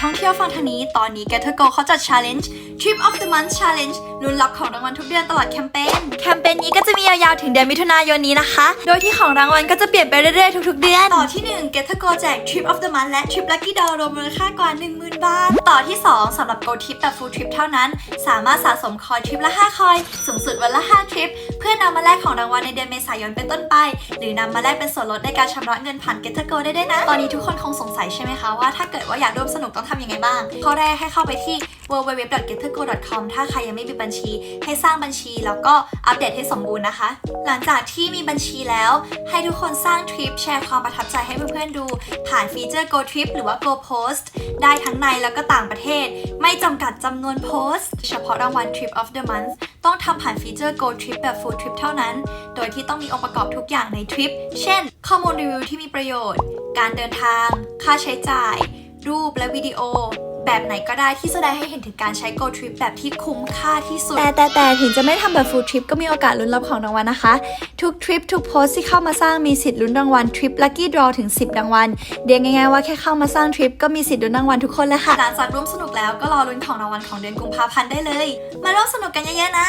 ท่องเที่ยวฟังทางนี้ ตอนนี้ g e t Go เขาจัด Challenge Trip of the Month Challenge ลุ้นรับของรางวัลทุกเดือนตลอดแคมเปญ แคมเปญนี้ก็จะมี ยาวๆ ถึงเดือนมิถุนายนนี้นะคะ โดยที่ของรางวัลก็จะเปลี่ยนไปเรื่อยๆ ทุกๆ เดือน ต่อที่1 g e t Go แจก Trip of the Month และ Trip Lucky Draw รวมมูลค่ากว่า 10,000 บาท ต่อที่ 2สำหรับ Go Trip แบบ Full Trip เท่านั้น สามารถสะสมคอยทริปละ 5 คอย สูงสุดวันละ 5 ทริป เพื่อนำมาแลกของรางวัลในเดือนเมษายนเป็นต้นไป หรือนำมาแลกเป็นส่วนลดในการชำระเงินผ่าน Get Go ได้ด้วยนะ ตอนนี้ทุกคนคงสงสัยใช่ไหมคะว่าถ้าเกิดว่าอยากร่วมสนุกต้องทำยังไงบ้างข้อแรกให้เข้าไปที่ www.getgo.com ถ้าใครยังไม่มีบัญชีให้สร้างบัญชี แล้วก็อัปเดตให้สมบูรณ์นะคะ หลังจากที่มีบัญชีแล้ว ให้ทุกคนสร้างทริปแชร์ความประทับใจให้เพื่อนๆดู ผ่านฟีเจอร์ Go Trip หรือว่า Go Post ได้ทั้งในแล้วก็ต่างประเทศ ไม่จำกัดจำนวนโพสต์ เฉพาะรางวัล Trip of the Month ต้องทำผ่านฟีเจอร์ Go Trip แบบ Full Trip เท่านั้น โดยที่ต้องมีองค์ประกอบทุกอย่างในทริป เช่น ข้อมูลรีวิวที่มีประโยชน์ การเดินทาง ค่าใช้จ่าย รูปและวิดีโอ แบบไหนก็ได้ที่แสดงให้เห็นถึงการใช้ Go Trip แบบที่คุ้มค่าที่สุด แต่แต่แต่ถึงจะไม่ทำแบบ Full Trip ก็มีโอกาสลุ้นรับของรางวัลนะคะ ทุกทริปทุกโพสที่เข้ามาสร้างมีสิทธิ์ลุ้นรางวัลทริป Lucky Draw ถึง 10รางวัลเรียกง่ายๆว่าแค่เข้ามาสร้างทริปก็มีสิทธิ์ลุ้นรางวัลทุกคนแล้วค่ะหลังจากร่วมสนุกแล้วก็รอลุ้นของรางวัลของเดือนกุมภาพันธ์ได้เลย มาร่วมสนุกกันเยอะๆนะ